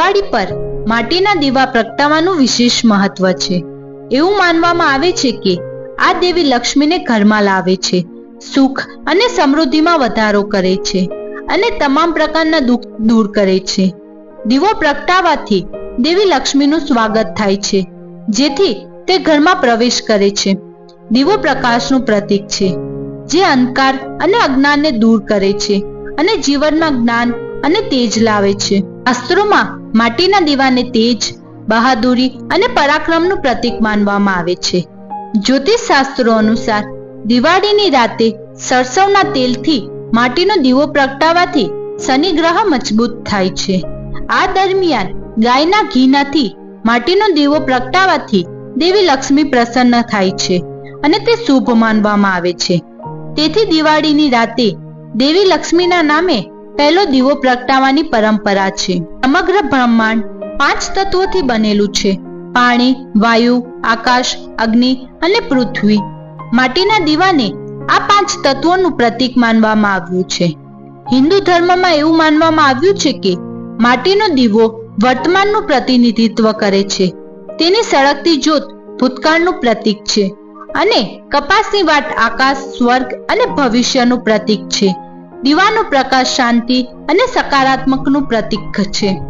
દિવાળી પર માટીના દીવા પ્રગટાવવાનું વિશેષ મહત્વ છે. એવું માનવામાં આવે છે કે આ દેવી લક્ષ્મીને ઘરમાં લાવે છે, સુખ અને સમૃદ્ધિમાં વધારો કરે છે અને તમામ પ્રકારના દુઃખ દૂર કરે છે. દીવો પ્રગટાવવાથી દેવી લક્ષ્મીનું સ્વાગત થાય છે, જેથી તે ઘરમાં પ્રવેશ કરે છે. દીવો પ્રકાશનું પ્રતીક છે, જે અંધકાર અને અજ્ઞાનને દૂર કરે છે અને જીવનમાં જ્ઞાન અને તેજ લાવે છે. શાસ્ત્રોમાં માટીના દીવાને તેજ, બહાદુરી અને પરાક્રમનું પ્રતીક માનવામાં આવે છે. જ્યોતિષ શાસ્ત્રો અનુસાર દિવાળીની રાતે સરસવના તેલથી માટીનો દીવો પ્રગટાવવાથી શનિ ગ્રહ મજબૂત થાય છે. આ દરમિયાન ગાયના ઘીનાથી માટીનો દીવો પ્રગટાવવાથી દેવી લક્ષ્મી પ્રસન્ન થાય છે અને તે શુભ માનવામાં આવે છે. તેથી દિવાળીની રાતે દેવી લક્ષ્મીના નામે પહેલો દીવો પ્રગટાવવાની પરંપરા છે. સમગ્ર બ્રહ્માંડ પાંચ તત્વોથી બનેલું છે. પાણી, વાયુ, આકાશ, અગ્નિ અને પૃથ્વી. માટીના દીવાને આ પાંચ તત્વોનું પ્રતીક માનવામાં આવ્યું છે. હિન્દુ ધર્મમાં એવું માનવામાં આવ્યું છે કે માટીનો દીવો વર્તમાનનું પ્રતિનિધિત્વ કરે છે. તેની સળગતી જ્યોત ભૂતકાળનું પ્રતીક છે અને કપાસની વાટ આકાશ, સ્વર્ગ અને ભવિષ્યનું પ્રતીક છે. દીવાનો પ્રકાશ શાંતિ અને સકારાત્મકનું પ્રતીક છે.